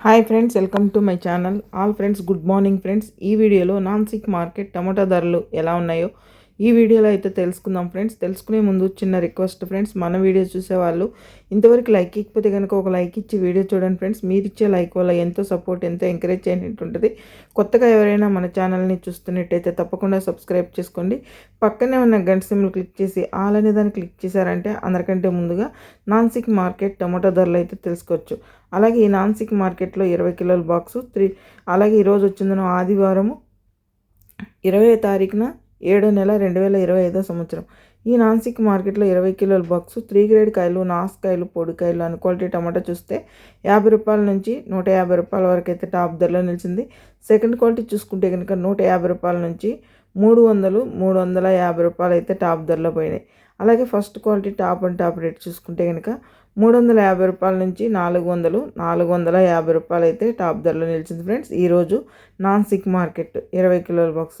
Hi friends welcome to my channel all friends good morning friends ఈ వీడియోలో Nashik market టమాటా ధరలు ఎలా ఉన్నాయో ఈ వీడియోలో అయితే తెలుసుకుందాం ఫ్రెండ్స్. తెలుసుకునే ముందు చిన్న రిక్వెస్ట్ ఫ్రెండ్స్. మన వీడియో చూసేవాళ్ళు ఇంతవరకు లైక్ ఇకపోతే కనుక ఒక లైక్ ఇచ్చి వీడియో చూడండి ఫ్రెండ్స్. మీరు ఇచ్చే లైక్ వల్ల ఎంతో సపోర్ట్ ఎంతో ఎంకరేజ్ చేయనట్టు ఉంటుంది. కొత్తగా ఎవరైనా మన ఛానల్ని చూస్తున్నట్టయితే తప్పకుండా సబ్స్క్రైబ్ చేసుకోండి. పక్కనే ఉన్న గంట సిమ్లు క్లిక్ చేసి ఆల్ అనే దాన్ని క్లిక్ చేశారంటే అందరికంటే ముందుగా నాన్సిక్ మార్కెట్ టమాటో ధరలు అయితే తెలుసుకోవచ్చు. అలాగే ఈ నాన్సిక్ మార్కెట్లో ఇరవై కిలోల బాక్సు త్రీ అలాగే ఈరోజు వచ్చిందను ఆదివారము ఇరవై తారీఖున ఏడో నెల రెండు వేల ఇరవై ఐదో సంవత్సరం. ఈ నాన్సిక్ మార్కెట్లో ఇరవై కిలోల బాక్స్ త్రీ గ్రేడ్ కాయలు నాసుకాయలు పొడికాయలు అని క్వాలిటీ టమాటా చూస్తే యాభై రూపాయల నుంచి నూట యాభై రూపాయల వరకు అయితే టాప్ ధరలో నిలిచింది. సెకండ్ క్వాలిటీ చూసుకుంటే కనుక నూట యాభై రూపాయల నుంచి మూడు వందలు మూడు వందల యాభై రూపాయలు అయితే టాప్ ధరలో పోయినాయి. అలాగే first quality top and top rate చూసుకుంటే కనుక మూడు వందల యాభై రూపాయల నుంచి నాలుగు వందలు నాలుగు వందల యాభై రూపాయలు అయితే టాప్ ధరలో నిలిచింది ఫ్రెండ్స్. ఈరోజు నాన్ సిక్ మార్కెట్ ఇరవై కిలోల బాక్స్.